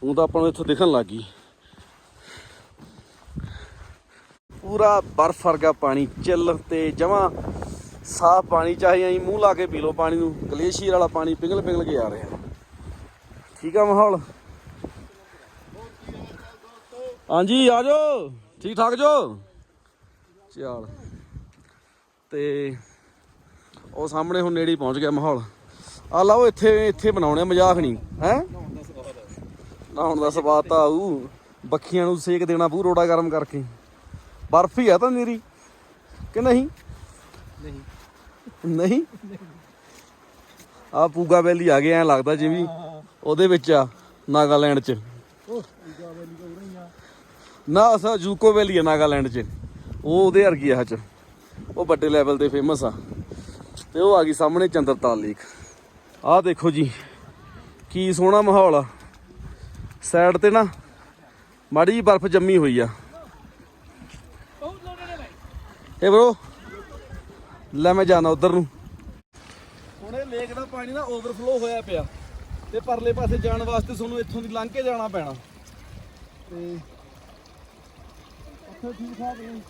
ਉਹ ਤਾਂ ਆਪਾਂ ਨੂੰ ਇੱਥੋਂ ਦਿਖਣ ਲੱਗੀ ਪੂਰਾ ਬਰਫ਼ ਵਰਗਾ ਪਾਣੀ ਚਿੱਲ ਤੇ ਜਮਾ ਸਾਫ਼ ਪਾਣੀ ਚਾਹੇ ਅਸੀਂ ਮੂੰਹ ਲਾ ਕੇ ਪੀ ਲਓ ਪਾਣੀ ਨੂੰ। ਗਲੇਸ਼ੀਅਰ ਵਾਲਾ ਪਾਣੀ ਪਿੰਗਲ ਪਿੰਗਲ ਕੇ ਆ ਰਿਹਾ। ਠੀਕ ਆ ਮਾਹੌਲ? ਹਾਂਜੀ ਆ ਜਾਓ। ਠੀਕ ਠਾਕ ਜੋ? ਚੱਲ। ਤੇ ਉਹ ਸਾਹਮਣੇ ਹੁਣ ਨੇੜੇ ਪਹੁੰਚ ਗਿਆ ਮਾਹੌਲ। ਆ ਲਓ ਇੱਥੇ ਇੱਥੇ ਬਣਾਉਣੇ ਆ, ਮਜ਼ਾਕ ਨਹੀਂ। ਹੈ? ਨਹਾਉਣ ਦਾ ਸਵਾਦ ਤਾਂ ਆਊ। ਬੱਖੀਆਂ ਨੂੰ ਸੇਕ ਦੇਣਾ ਪੂ ਰੋੜਾ ਗਰਮ ਕਰਕੇ। ਬਰਫ ਹੀ ਆ ਤਾਂ ਨੀਰੀ ਕਿ ਨਹੀਂ? ਨਹੀਂ। ਨਹੀਂ? ਆ ਪੂਗਾ ਵੈਲੀ ਆ ਗਿਆ ਐ ਲੱਗਦਾ ਜਿਵੇਂ ਉਹਦੇ ਵਿੱਚ ਆ ਨਾਗਾਲੈਂਡ ਚ। ਨਾ ਅਸਾ ਜੂਕੋ ਵੈਲੀ ਆ ਨਾਗਾਲੈਂਡ ਚ। ਉਹ ਉਹਦੇ ਵਰਗੀ ਆ ਚ। ਉਹ ਵੱਡੇ ਲੈਵਲ ਤੇ ਫੇਮਸ ਆ। ਤੇ ਉਹ ਆ ਗਈ ਸਾਹਮਣੇ ਚੰਦਰਤਾਲ ਲੇਕ। ਆਹ ਦੇਖੋ ਜੀ ਕੀ ਸੋਹਣਾ ਮਾਹੌਲ ਆ। ਸਾਈਡ ਤੇ ਨਾ ਮਾੜੀ ਬਰਫ਼ ਜੰਮੀ ਹੋਈ ਆ। ਏ ਬ్రో ਲੈ ਮੈਂ ਜਾਣਾ ਉਧਰ ਨੂੰ। ਹੁਣ ਇਹ ਲੇਕ ਦਾ ਪਾਣੀ ਨਾ ਓਵਰਫਲੋ ਹੋਇਆ ਪਿਆ। ਤੇ ਪਰਲੇ ਪਾਸੇ ਜਾਣ ਵਾਸਤੇ ਤੁਹਾਨੂੰ ਇੱਥੋਂ ਦੀ ਲੰਘ ਕੇ ਜਾਣਾ ਪੈਣਾ। ਤੇ ਉੱਥੇ ਠੀਕ ਠਾਕ ਨਹੀਂ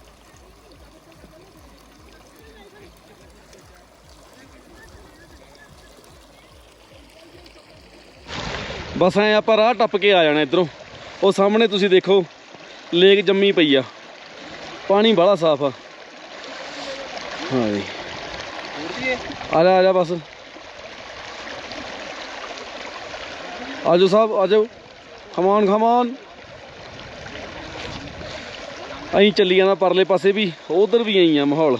ਬਸ ਐ ਆਪਾਂ ਰਾਹ ਟੱਪ ਕੇ ਆ ਜਾਣਾ ਇਧਰੋਂ। ਉਹ ਸਾਹਮਣੇ ਤੁਸੀਂ ਦੇਖੋ ਲੇਕ ਜੰਮੀ ਪਈ ਆ। ਪਾਣੀ ਬੜਾ ਸਾਫ਼ ਆ। ਹਾਂ ਜੀ ਆ ਜਾ ਆ ਜਾ ਬਸ। ਆਜੋ ਸਾਹਿਬ ਆਜੋ। ਖਮਾਨ ਕਮਾਨ ਅਸੀਂ ਚੱਲੀ ਜਾਣਾ ਪਰਲੇ ਪਾਸੇ ਵੀ, ਉਧਰ ਵੀ ਆਈ ਆ ਮਾਹੌਲ।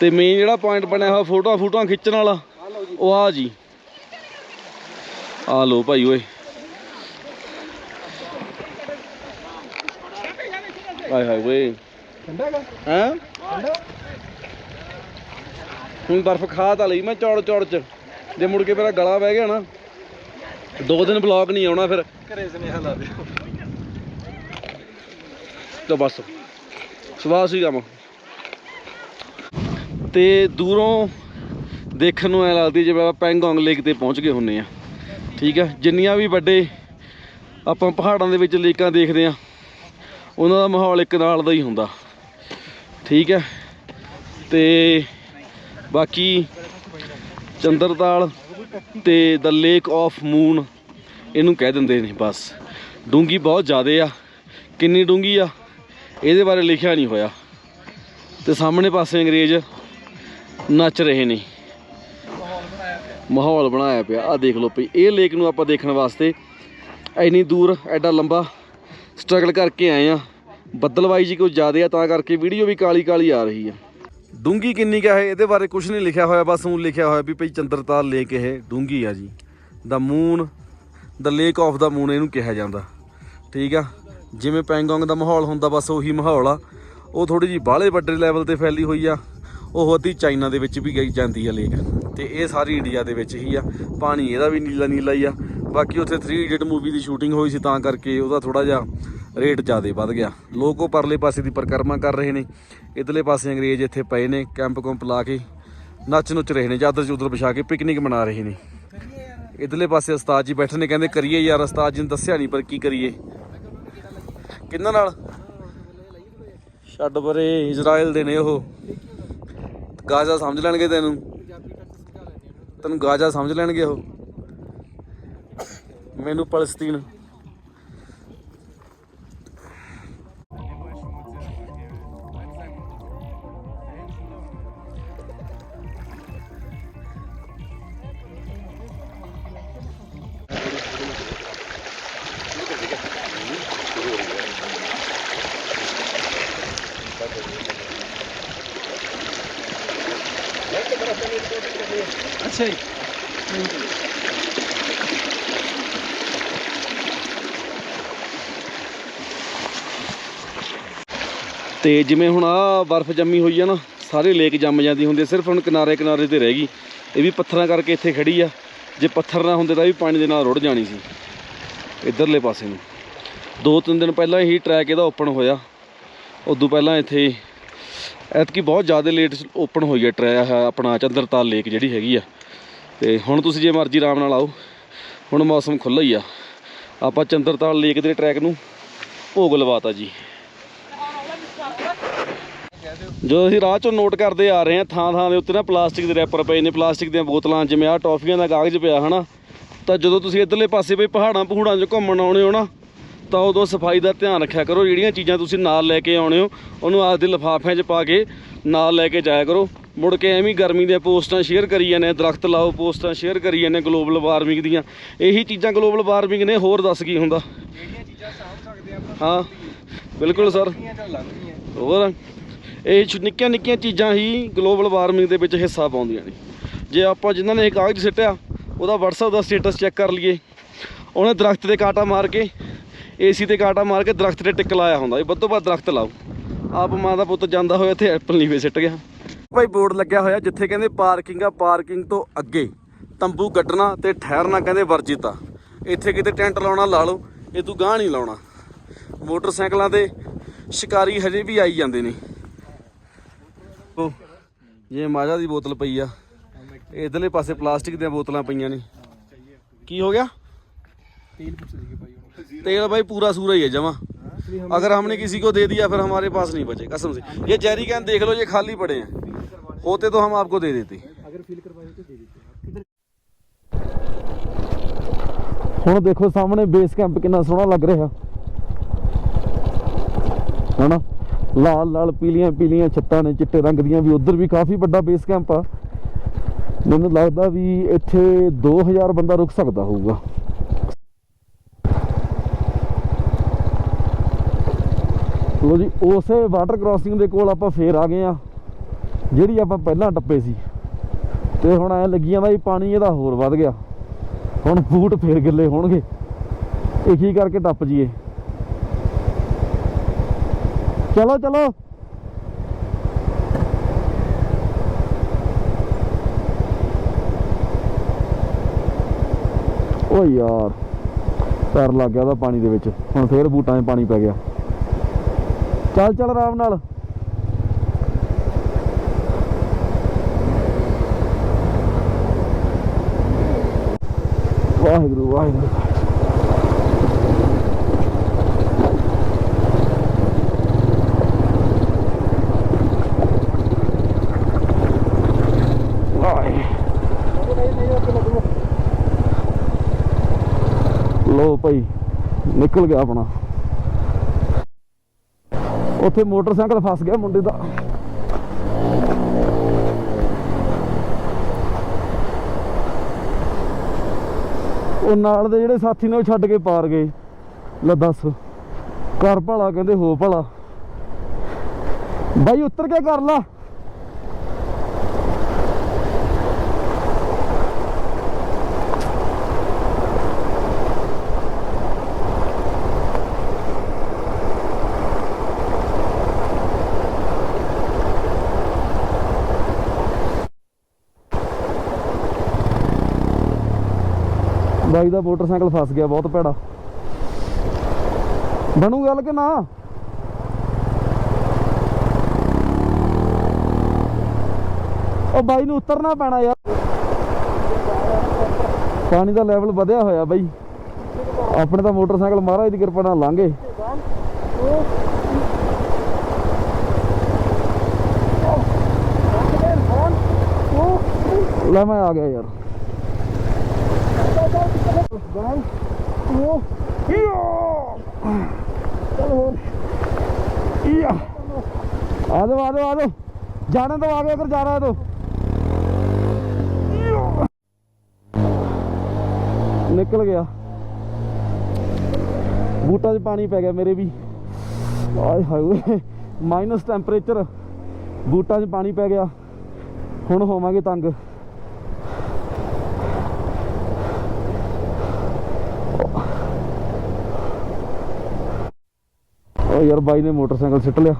ਤੇ ਮੇਨ ਜਿਹੜਾ ਪੁਆਇੰਟ ਬਣਿਆ ਹੋਇਆ ਫੋਟੋਆਂ ਫੋਟੋਆਂ ਖਿੱਚਣ ਵਾਲਾ, ਉਹ ਆ ਜੀ। ਆ ਲੋ ਭਾਈ ਓਏ। ਹਾਏ ਹਾਏ ਓਏ। ਹੈਂ? ਹੁਣ ਬਰਫ਼ ਖਾ ਤਾਂ ਲਈ ਮੈਂ ਚੌੜ ਚੌੜ ਚ। ਜੇ ਮੁੜ ਕੇ ਮੇਰਾ ਗਲਾ ਬਹਿ ਗਿਆ ਨਾ ਦੋ ਦਿਨ ਬਲੌਗ ਨਹੀਂ ਆਉਣਾ ਫਿਰ। ਘਰੇ ਸੁਨੇਹਾ ਲਾ ਦਿਓ। ਤਾਂ ਬਸ। ਸਵਾਹ ਸੀ ਕੰਮ। ਤੇ ਦੂਰੋਂ ਦੇਖਣ ਨੂੰ ਐ ਲੱਗਦੀ ਜਿਵੇਂ ਆਪਾਂ ਪੈਂਗੋਂਗ ਲੇਕ ਤੇ ਪਹੁੰਚ ਗਏ ਹੁੰਨੇ ਆ। ਠੀਕ ਹੈ ਜਿੰਨੀਆਂ ਵੀ ਵੱਡੇ ਆਪਾਂ ਪਹਾੜਾਂ ਦੇ ਵਿੱਚ ਲੇਕਾਂ ਦੇਖਦੇ ਆ ਉਹਨਾਂ ਦਾ ਮਾਹੌਲ ਇੱਕ ਨਾਲ ਦਾ ਹੀ ਹੁੰਦਾ। ਠੀਕ ਹੈ। ਤੇ ਬਾਕੀ ਚੰਦਰਤਾਲ ਤੇ ਦ ਲੇਕ ਆਫ ਮੂਨ ਇਹਨੂੰ ਕਹਿ ਦਿੰਦੇ ਨੇ ਬਸ। ਡੂੰਗੀ ਬਹੁਤ ਜ਼ਿਆਦੇ ਆ। ਕਿੰਨੀ ਡੂੰਗੀ ਆ? ਇਹਦੇ ਬਾਰੇ ਲਿਖਿਆ ਨਹੀਂ ਹੋਇਆ। ਤੇ ਸਾਹਮਣੇ ਪਾਸੇ ਅੰਗਰੇਜ਼ ਨੱਚ ਰਹੇ ਨੇ। ਮਾਹੌਲ ਬਣਾਇਆ ਪਿਆ। ਆ ਦੇਖ ਲਓ ਭਈ, ਇਹ ਲੇਕ ਨੂੰ ਆਪਾਂ ਦੇਖਣ ਵਾਸਤੇ ਇੰਨੀ ਦੂਰ, ਐਡਾ ਲੰਬਾ ਸਟਰਗਲ ਕਰਕੇ ਆਏ ਆ। ਬੱਦਲਵਾਈ ਜੀ ਕੋਈ ਜ਼ਿਆਦਾ ਆ, ਤਾਂ ਕਰਕੇ ਵੀਡੀਓ ਵੀ ਕਾਲੀ ਕਾਲੀ ਆ ਰਹੀ ਆ। ਡੂੰਗੀ ਕਿੰਨੀ ਕਾ ਹੈ ਇਹਦੇ ਬਾਰੇ ਕੁਝ ਨਹੀਂ ਲਿਖਿਆ ਹੋਇਆ, ਬਸ ਉਹ ਲਿਖਿਆ ਹੋਇਆ ਵੀ ਭਈ ਚੰਦਰਤਾਲ ਲੇਕ ਇਹ ਡੂੰਗੀ ਆ ਜੀ। The moon, the lake of the moon ਇਹਨੂੰ ਕਿਹਾ ਜਾਂਦਾ। ਠੀਕ ਆ? ਜਿਵੇਂ ਪੈਂਗੋਂਗ ਦਾ ਮਾਹੌਲ ਹੁੰਦਾ, ਬਸ ਉਹੀ ਮਾਹੌਲ ਆ। ਉਹ ਥੋੜੀ ਜੀ ਬਾਹਲੇ ਵੱਡੇ ਲੈਵਲ ਤੇ ਫੈਲੀ ਹੋਈ ਆ। ਉਹ ਅੱਧੀ ਚਾਈਨਾ ਦੇ ਵਿੱਚ ਵੀ ਗਈ ਜਾਂਦੀ ਆ ਲੇਕ ਤੇ ਇਹ ਸਾਰੀ ਇੰਡੀਆ ਦੇ ਵਿੱਚ ਹੀ ਆ। ਪਾਣੀ ਇਹਦਾ ਵੀ ਨੀਲਾ ਨੀਲਾ ਹੀ ਆ। ਬਾਕੀ ਉੱਥੇ 3 ਇਡੀਅਟ ਮੂਵੀ ਦੀ ਸ਼ੂਟਿੰਗ ਹੋਈ ਸੀ, ਤਾਂ ਕਰਕੇ ਉਹਦਾ ਥੋੜਾ ਜਿਹਾ ਰੇਟ ਜ਼ਿਆਦਾ ਵੱਧ ਗਿਆ। ਲੋਕ ਉਹ ਪਰਲੇ ਪਾਸੇ ਦੀ ਪਰਿਕਰਮਾ ਕਰ ਰਹੇ ਨੇ। ਇਧਰਲੇ ਪਾਸੇ ਅੰਗਰੇਜ਼ ਇੱਥੇ ਪਏ ਨੇ, ਕੈਂਪ ਕੁੰਪ ਲਾ ਕੇ ਨੱਚ ਨੁੱਚ ਰਹੇ ਨੇ, ਚਾਦਰ ਚੂਦਰ ਵਿਛਾ ਕੇ ਪਿਕਨਿਕ ਮਨਾ ਰਹੇ ਨੇ। ਇਧਰਲੇ ਪਾਸੇ ਉਸਤਾਦ ਜੀ ਬੈਠੇ ਨੇ, ਕਹਿੰਦੇ ਕਰੀਏ ਯਾਰ, ਉਸਤਾਦ ਜੀ ਨੇ ਦੱਸਿਆ ਨਹੀਂ ਪਰ ਕੀ ਕਰੀਏ? ਕਿੰਨਾਂ ਨਾਲ? ਛੱਡ ਪਰੇ ਇਜ਼ਰਾਈਲ ਦੇ ਨੇ ਉਹ। ਗਾਜ਼ਾ ਸਮਝ ਲੈਣਗੇ ਤੈਨੂੰ? ਤੈਨੂੰ ਗਾਜ਼ਾ ਸਮਝ ਲੈਣਗੇ ਉਹ? ਮੈਨੂੰ ਪਲਸਤੀਨ ਤੇ ਜਿਵੇਂ ਹੁਣ ਆ ਬਰਫ਼ ਜੰਮੀ ਹੋਈ ਆ ਨਾ, ਸਾਰੇ ਲੇਕ ਜੰਮ ਜਾਂਦੀ ਹੁੰਦੀ ਆ, ਸਿਰਫ ਹੁਣ ਕਿਨਾਰੇ ਕਿਨਾਰੇ ਤੇ ਰਹਿ ਗਈ। ਇਹ ਵੀ ਪੱਥਰਾਂ ਕਰਕੇ ਇੱਥੇ ਖੜੀ ਆ। ਜੇ ਪੱਥਰ ਨਾ ਹੁੰਦੇ ਤਾਂ ਇਹ ਵੀ ਪਾਣੀ ਦੇ ਨਾਲ ਰੁੜ ਜਾਣੀ ਸੀ। ਇਧਰਲੇ ਪਾਸੇ ਨੂੰ। ਦੋ ਤਿੰਨ ਦਿਨ ਪਹਿਲਾਂ ਹੀ ਟਰੈਕ ਇਹਦਾ ਓਪਨ ਹੋਇਆ। ਉਦੋਂ ਪਹਿਲਾਂ ਇੱਥੇ ਐਤਕੀ ਬਹੁਤ ਜ਼ਿਆਦਾ ਲੇਟ ਓਪਨ ਹੋਈ ਹੈ ਟਰੈਕ ਆਪਣਾ ਚੰਦਰਤਾਲ ਲੇਕ ਜਿਹੜੀ ਹੈਗੀ ਆ। ਤੇ ਹੁਣ ਤੁਸੀਂ ਜੇ ਮਰਜ਼ੀ ਆਰਾਮ ਨਾਲ ਆਓ। ਹੁਣ ਮੌਸਮ ਖੁੱਲ੍ਹਾ ਹੀ ਆ। ਆਪਾਂ ਚੰਦਰਤਾਲ ਲੇਕ ਦੇ ਟਰੈਕ ਨੂੰ ਭੋਗ ਲਵਾਤਾ ਜੀ। ਜਦੋਂ ਅਸੀਂ ਰਾਹ ਚੋਂ ਨੋਟ ਕਰਦੇ ਆ ਰਹੇ ਹਾਂ ਥਾਂ ਥਾਂ ਦੇ ਉੱਤੇ ਨਾ ਪਲਾਸਟਿਕ ਦੇ ਰੈਪਰ ਪਏ ਨੇ ਪਲਾਸਟਿਕ ਦੀਆਂ ਬੋਤਲਾਂ ਜਿਵੇਂ ਆ ਟੌਫੀਆਂ ਦਾ ਕਾਗਜ਼ ਪਿਆ ਹਨਾ? ਤਾਂ ਜਦੋਂ ਤੁਸੀਂ ਇੱਧਰਲੇ ਪਾਸੇ ਬਈ ਪਹਾੜਾਂ ਪਹੂੜਾਂ 'ਚ ਘੁੰਮਣ ਆਉਣੇ ਹੋ ਨਾ ਤਾਂ ਉਦੋਂ ਸਫ਼ਾਈ ਦਾ ਧਿਆਨ ਰੱਖਿਆ ਕਰੋ। ਜਿਹੜੀਆਂ ਚੀਜ਼ਾਂ ਤੁਸੀਂ ਨਾਲ ਲੈ ਕੇ ਆਉਣੇ ਹੋ ਉਹਨੂੰ ਆਪਦੇ ਲਿਫਾਫਿਆਂ 'ਚ ਪਾ ਕੇ ਨਾਲ ਲੈ ਕੇ ਜਾਇਆ ਕਰੋ। ਮੁੜ ਕੇ ਐਵੇਂ ਗਰਮੀ ਦੀਆਂ ਪੋਸਟਾਂ ਸ਼ੇਅਰ ਕਰੀ ਜਾਂਦੇ ਆ, ਦਰਖਤ ਲਾਓ ਪੋਸਟਾਂ ਸ਼ੇਅਰ ਕਰੀ ਜਾਂਦੇ ਗਲੋਬਲ ਵਾਰਮਿੰਗ ਦੀਆਂ। ਇਹੀ ਚੀਜ਼ਾਂ ਗਲੋਬਲ ਵਾਰਮਿੰਗ ਨੇ ਹੋਰ ਦੱਸ ਕੀ ਹੁੰਦਾ? ਆਪਾਂ ਹਾਂ ਬਿਲਕੁਲ ਸਰ। ਜਾਂ ਹੋਰ? ਇਹ ਛ- ਨਿੱਕੀਆਂ ਨਿੱਕੀਆਂ ਚੀਜ਼ਾਂ ਹੀ ਗਲੋਬਲ ਵਾਰਮਿੰਗ ਦੇ ਵਿੱਚ ਹਿੱਸਾ ਪਾਉਂਦੀਆਂ ਨੇ। ਜੇ ਆਪਾਂ ਜਿਨ੍ਹਾਂ ਨੇ ਇਹ ਕਾਗਜ਼ ਸਿੱਟਿਆ, ਉਹਦਾ WhatsApp ਦਾ ਸਟੇਟਸ ਚੈੱਕ ਕਰ ਲਈਏ। ਉਹਨੇ ਦਰਖਤ ਤੇ ਕਾਟਾ ਮਾਰ ਕੇ ਏਸੀ ਤੇ ਕਾਟਾ ਮਾਰ ਕੇ ਦਰਖਤ ਤੇ ਟਿਕ ਲਾਇਆ ਹੁੰਦਾ। ਇਹ ਵੱਧ ਤੋਂ ਵੱਧ ਦਰਖਤ ਲਾਓ। ਆਪ ਮਾਂ ਦਾ ਪੁੱਤ ਜਾਂਦਾ ਹੋਇਆ ਇੱਥੇ, ਐਪਲ ਨਹੀਂ ਨੀਵੇ ਸਿੱਟ ਗਿਆ। ਭਾਈ ਬੋਰਡ ਲੱਗਿਆ ਹੋਇਆ ਜਿੱਥੇ ਕਹਿੰਦੇ ਪਾਰਕਿੰਗ ਆ, ਪਾਰਕਿੰਗ ਤੋਂ ਅੱਗੇ। ਤੰਬੂ ਕੱਟਣਾ ਤੇ ਠਹਿਰਨਾ ਕਹਿੰਦੇ ਵਰਜਿਤ। ਆ ਇੱਥੇ ਕਿਤੇ ਟੈਂਟ ਲਾਉਣਾ ਲਾ ਲਓ, ਇਹ ਤੂੰ ਗਾਹ ਨਹੀਂ ਲਾਉਣਾ। ਮੋਟਰਸਾਈਕਲਾਂ ਤੇ ਸ਼ਿਕਾਰੀ ਹਜੇ ਵੀ ਆਈ ਜਾਂਦੇ ਨੇ। ਉਹ ਜੇ ਮਾਜਾ ਦੀ ਬੋਤਲ ਪਈ ਆ ਇਧਰਲੇ ਪਾਸੇ ਪਲਾਸਟਿਕ ਦੀਆਂ ਬੋਤਲਾਂ ਪਈਆਂ ਨੇ ਕੀ ਹੋ ਗਿਆ ਤੇਲ ਪੁੱਛ ਲਈਏ ਭਾਈ ਹੁਣ तेल भाई पूरा सूरा ही है जमा अगर हमने किसी को दे दिया फिर हमारे पास नहीं बचे कसम से ये जेरी कैन देख लो ये खाली पड़े हैं होते तो हम आपको दे देते अगर फील करवाए तो दे देते ਹੁਣ ਦੇਖੋ ਸਾਹਮਣੇ ਬੇਸ ਕੈਂਪ ਕਿੰਨਾ ਸੋਹਣਾ ਲੱਗ ਰਿਹਾ ਹਨਾ ਲਾਲ ਲਾਲ ਪੀਲੀਆਂ ਪੀਲੀਆਂ ਛੱਤਾਂ ਨੇ, ਚਿੱਟੇ ਰੰਗ ਦੀਆਂ ਵੀ, ਉਧਰ ਵੀ ਕਾਫੀ ਵੱਡਾ ਬੇਸ ਕੈਂਪ ਆ। ਮੈਨੂੰ ਲੱਗਦਾ ਵੀ ਇੱਥੇ 2000 ਬੰਦਾ ਰੁਕ ਸਕਦਾ ਹੋਊਗਾ। ਲੋ ਜੀ, ਉਸੇ ਵਾਟਰ ਕ੍ਰਾਸਿੰਗ ਦੇ ਕੋਲ ਆਪਾਂ ਫੇਰ ਆ ਗਏ ਆ, ਜਿਹੜੀ ਆਪਾਂ ਪਹਿਲਾਂ ਟੱਪੇ ਸੀ। ਤੇ ਹੁਣ ਐ ਲੱਗੀ ਜਾਂਦਾ ਵੀ ਪਾਣੀ ਇਹਦਾ ਹੋਰ ਵੱਧ ਗਿਆ। ਹੁਣ ਬੂਟ ਫੇਰ ਗਿੱਲੇ ਹੋਣਗੇ। ਇਹ ਕੀ ਕਰਕੇ ਟੱਪ ਜੀਏ ਚਲੋ ਚਲੋ। ਓ ਯਾਰ, ਪੈਰ ਲੱਗ ਗਿਆ ਉਹਦਾ ਪਾਣੀ ਦੇ ਵਿੱਚ। ਹੁਣ ਫੇਰ ਬੂਟਾਂ 'ਚ ਪਾਣੀ ਪੈ ਗਿਆ। ਚੱਲ ਚੱਲ ਆਰਾਮ ਨਾਲ। ਵਾਹਿਗੁਰੂ ਵਾਹਿਗੁਰੂ। ਭਾਈ, ਨਿਕਲ ਗਿਆ ਆਪਣਾ। ਉੱਥੇ ਮੋਟਰਸਾਈਕਲ ਫਸ ਗਿਆ ਮੁੰਡੇ ਦਾ। ਉਹ ਨਾਲ ਦੇ ਜਿਹੜੇ ਸਾਥੀ ਨੇ ਉਹ ਛੱਡ ਕੇ ਪਾਰ ਗਏ, ਲੈ ਦੱਸ। ਕਰ ਭਲਾ ਕਹਿੰਦੇ, ਹੋ ਭਲਾ। ਬਾਈ, ਉੱਤਰ ਕੇ ਕਰ ਲਾ। ਬਾਈ ਦਾ ਮੋਟਰਸਾਈਕਲ ਫਸ ਗਿਆ, ਬਹੁਤ ਭੈੜਾ। ਬਣੂ ਗੱਲ ਕਿ ਨਾ? ਉਹ ਬਾਈ ਨੂੰ ਉਤਰਨਾ ਪੈਣਾ ਯਾਰ। ਪਾਣੀ ਦਾ ਲੈਵਲ ਵਧਿਆ ਹੋਇਆ ਬਾਈ। ਆਪਣੇ ਤਾਂ ਮੋਟਰਸਾਈਕਲ ਮਹਾਰਾਜ ਦੀ ਕਿਰਪਾ ਨਾਲ ਲਾਂਗੇ ਲੈ ਮੈਂ ਆ ਗਿਆ ਯਾਰ। ਉਹ ਯਾ ਚਲ ਹੋਰ। ਯਾ ਆ ਜਾਓ ਆ ਜਾਓ ਆ ਜਾਓ। ਜਾਣੇ ਤੋਂ ਆਗੇ ਅਗਰ ਜਾ ਰਹਾ ਹੈ ਨਿਕਲ ਗਿਆ। ਬੂਟਾਂ 'ਚ ਪਾਣੀ ਪੈ ਗਿਆ ਮੇਰੇ ਵੀ। ਆਏ ਹਾਏ ਮਾਈਨਸ ਟੈਂਪਰੇਚਰ ਬੂਟਾਂ 'ਚ ਪਾਣੀ ਪੈ ਗਿਆ। ਹੁਣ ਹੋਵਾਂਗੇ ਤੰਗ। ਓ ਯਾਰ ਬਾਈ ਨੇ ਮੋਟਰਸਾਈਕਲ ਸਿੱਟ ਲਿਆ।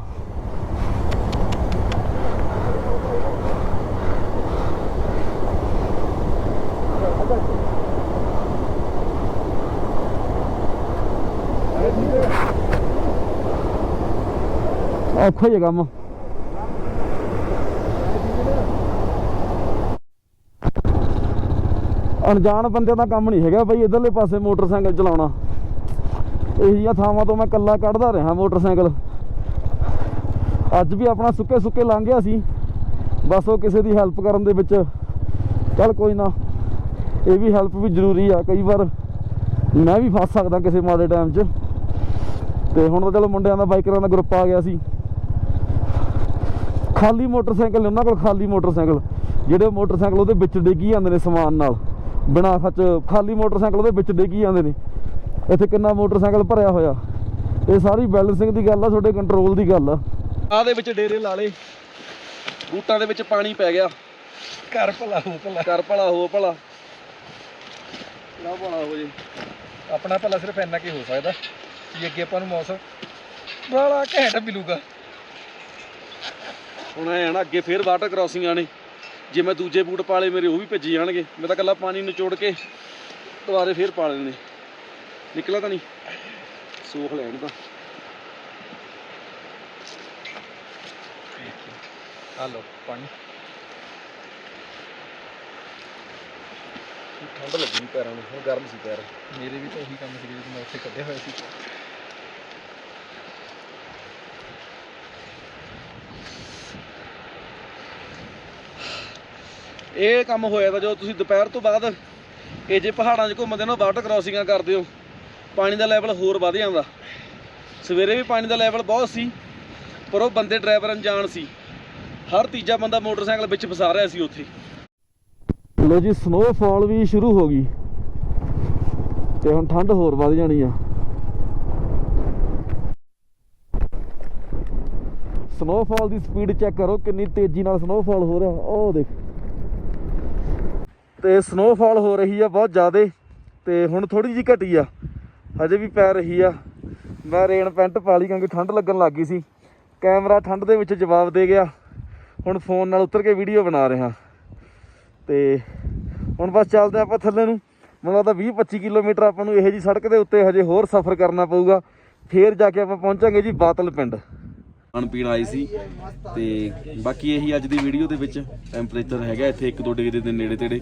ਔਖਾ ਹੀ ਹੈ ਕੰਮ। ਅਣਜਾਣ ਬੰਦਿਆਂ ਦਾ ਕੰਮ ਨਹੀਂ ਹੈਗਾ ਬਈ, ਇਧਰਲੇ ਪਾਸੇ ਮੋਟਰਸਾਈਕਲ ਚਲਾਉਣਾ। ਇਹੋ ਜਿਹੀਆਂ ਥਾਵਾਂ ਤੋਂ ਮੈਂ ਕੱਲਾ ਕੱਢਦਾ ਰਿਹਾ ਮੋਟਰਸਾਈਕਲ। ਅੱਜ ਵੀ ਆਪਣਾ ਸੁੱਕੇ ਸੁੱਕੇ ਲੰਘ ਗਿਆ ਸੀ। ਬਸ ਉਹ ਕਿਸੇ ਦੀ ਹੈਲਪ ਕਰਨ ਦੇ ਵਿੱਚ। ਚੱਲ ਕੋਈ ਨਾ, ਇਹ ਵੀ ਹੈਲਪ ਵੀ ਜ਼ਰੂਰੀ ਆ। ਕਈ ਵਾਰ ਮੈਂ ਵੀ ਫਸ ਸਕਦਾ ਕਿਸੇ ਮਾੜੇ ਟਾਈਮ 'ਚ। ਤੇ ਹੁਣ ਤਾਂ ਚਲੋ ਮੁੰਡਿਆਂ ਦਾ ਬਾਈਕਰਾਂ ਦਾ ਗਰੁੱਪ ਆ ਗਿਆ ਸੀ। ਖਾਲੀ ਮੋਟਰਸਾਈਕਲ ਨੇ ਉਹਨਾਂ ਕੋਲ ਖਾਲੀ ਮੋਟਰਸਾਈਕਲ। ਜਿਹੜੇ ਮੋਟਰਸਾਈਕਲ ਉਹਦੇ ਵਿੱਚ ਡਿੱਗੀ ਜਾਂਦੇ ਨੇ ਸਮਾਨ ਨਾਲ। ਬਿਨਾ ਖੱਚ ਖਾਲੀ ਮੋਟਰਸਾਈਕਲ ਉਹਦੇ ਵਿੱਚ ਡਿੱਗੀ ਜਾਂਦੇ ਨੇ। ਇੱਥੇ ਕਿੰਨਾ ਮੋਟਰਸਾਈਕਲ ਭਰਿਆ ਹੋਇਆ। ਇਹ ਸਾਰੀ ਬੈਲੈਂਸਿੰਗ ਦੀ ਗੱਲ ਆ ਤੁਹਾਡੇ ਕੰਟਰੋਲ ਦੀ ਗੱਲ ਆ। ਆਹ ਦੇ ਵਿੱਚ ਡੇਰੇ ਲਾ ਲੇ ਬੂਟਾਂ ਦੇ ਵਿੱਚ ਪਾਣੀ ਪੈ ਗਿਆ। ਘਰ ਭਲਾ ਹੋ ਭਲਾ। ਕਰ ਭਲਾ ਹੋ ਭਲਾ। ਨਾ ਭਲਾ ਹੋ ਜੇ। ਆਪਣਾ ਭਲਾ ਸਿਰਫ ਇੰਨਾ ਕੀ ਹੋ ਸਕਦਾ ਕਿ ਅੱਗੇ ਆਪਾਂ ਨੂੰ ਮੌਸਮ ਬੜਾ ਘੈਂਟ ਮਿਲੂਗਾ। ਹੁਣ ਐ ਨਾ ਅੱਗੇ ਫੇਰ ਵਾਟਰ ਕ੍ਰਾਸਿੰਗਾਂ ਨੇ ਜੇ ਮੈਂ ਦੂਜੇ ਬੂਟ ਪਾਲੇ ਮੇਰੇ ਉਹ ਵੀ ਭੱਜੀ ਜਾਣਗੇ। ਮੈਂ ਤਾਂ ਕੱਲਾ ਪਾਣੀ ਨਿਚੋੜ ਕੇ ਦੁਬਾਰੇ ਫੇਰ ਪਾ ਲੈਣੇ ਨਿਕਲਾ ਤਾਂ ਨਹੀਂ। ਸੋਖ ਲੈਣ ਤਾਂ। ਆ ਲੋ ਪਾਣੀ। ਠੰਡ ਲੱਗੀ ਪੈਰਾਂ ਨੂੰ, ਹੁਣ ਗਰਮ ਸੀ ਪੈਰ। ਮੇਰੇ ਵੀ ਤਾਂ ਉਹੀ ਕੰਮ ਸੀ ਜਦੋਂ ਮੈਂ ਉੱਥੇ ਕੱਢਿਆ ਹੋਇਆ ਸੀ। ਇਹ ਕੰਮ ਹੋਇਆ ਤਾਂ ਜਦੋਂ ਤੁਸੀਂ ਦੁਪਹਿਰ ਤੋਂ ਬਾਅਦ ਇਹ ਜੇ ਪਹਾੜਾਂ 'ਚ ਘੁੰਮਦੇ ਨਾ ਵਾਟਰ ਕ੍ਰਾਸਿੰਗਾਂ ਕਰਦੇ ਹੋ। ਪਾਣੀ ਦਾ ਲੈਵਲ ਹੋਰ ਵੱਧ ਜਾਂਦਾ। ਸਵੇਰੇ ਵੀ ਪਾਣੀ ਦਾ ਲੈਵਲ ਬਹੁਤ ਸੀ, ਪਰ ਉਹ ਬੰਦੇ ਡਰਾਈਵਰ ਅਣਜਾਣ ਸੀ। ਹਰ ਤੀਜਾ ਬੰਦਾ ਮੋਟਰਸਾਈਕਲ ਵਿੱਚ ਫਸਾ ਰਿਹਾ ਸੀ ਉੱਥੇ। ਲੋ ਜੀ ਸਨੋਫਾਲ ਵੀ ਸ਼ੁਰੂ ਹੋ ਗਈ। ਤੇ ਹੁਣ ਠੰਡ ਹੋਰ ਵੱਧ ਜਾਣੀ ਆ। ਸਨੋਫਾਲ ਦੀ ਸਪੀਡ ਚੈੱਕ ਕਰੋ, ਕਿੰਨੀ ਤੇਜ਼ੀ ਨਾਲ ਸਨੋਫਾਲ ਹੋ ਰਿਹਾ। ਉਹ ਦੇਖ। ਤੇ ਸਨੋਫਾਲ ਹੋ ਰਹੀ ਆ ਬਹੁਤ ਜ਼ਿਆਦਾ, ਤੇ ਹੁਣ ਥੋੜੀ ਜਿਹੀ ਘਟੀ ਆ। ਹਜੇ ਵੀ ਪੈ ਰਹੀ ਆ। ਮੈਂ ਰੇਨ ਪੈਂਟ ਪਾ ਲਈ ਕਿਉਂਕਿ ਠੰਡ ਲੱਗਣ ਲੱਗ ਗਈ ਸੀ। ਕੈਮਰਾ ਠੰਡ ਦੇ ਵਿੱਚ ਜਵਾਬ ਦੇ ਗਿਆ। ਹੁਣ ਫੋਨ ਨਾਲ ਉਤਰ ਕੇ ਵੀਡੀਓ ਬਣਾ ਰਿਹਾ। ਤੇ ਹੁਣ ਬਸ ਚੱਲਦੇ ਆਪਾਂ ਥੱਲੇ ਨੂੰ। ਮੈਨੂੰ ਲੱਗਦਾ 20 25 ਕਿਲੋਮੀਟਰ ਆਪਾਂ ਨੂੰ ਇਹੋ ਜੀ ਸੜਕ ਦੇ ਉੱਤੇ ਹਜੇ ਹੋਰ ਸਫ਼ਰ ਕਰਨਾ ਪਊਗਾ। ਫੇਰ ਜਾ ਕੇ ਆਪਾਂ ਪਹੁੰਚਾਂਗੇ ਜੀ ਬਾਤਲ ਪਿੰਡ। ਖਾਣ ਪੀਣ ਆਈ ਸੀ ਤੇ ਬਾਕੀ ਇਹੀ ਅੱਜ ਦੀ ਵੀਡੀਓ ਦੇ ਵਿੱਚ ਟੈਂਪਰੇਚਰ ਹੈਗਾ ਇੱਥੇ 1-2 ਡਿਗਰੀ ਦੇ ਨੇੜੇ ਤੇੜੇ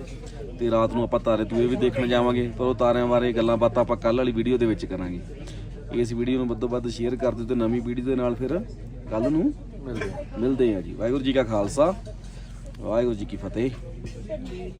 ਤੇ ਰਾਤ ਨੂੰ ਆਪਾਂ ਤਾਰੇ ਤੂਏ ਵੀ ਦੇਖਣ ਜਾਵਾਂਗੇ ਪਰ ਉਹ ਤਾਰਿਆਂ ਬਾਰੇ ਗੱਲਾਂ ਬਾਤਾਂ ਆਪਾਂ ਕੱਲ ਵਾਲੀ ਵੀਡੀਓ ਦੇ ਵਿੱਚ ਕਰਾਂਗੇ। ਇਸ ਵੀਡੀਓ ਨੂੰ ਵੱਧ ਤੋਂ ਵੱਧ ਸ਼ੇਅਰ ਕਰ ਦਿਓ ਤੇ ਨਵੀਂ ਵੀਡੀਓ ਦੇ ਨਾਲ ਫਿਰ ਕੱਲ ਨੂੰ ਮਿਲਦੇ ਮਿਲਦੇ ਹਾਂ ਜੀ। ਵਾਹਿਗੁਰੂ ਜੀ ਕਾ ਖਾਲਸਾ ਵਾਹਿਗੁਰੂ ਜੀ ਕੀ ਫਤਿਹ।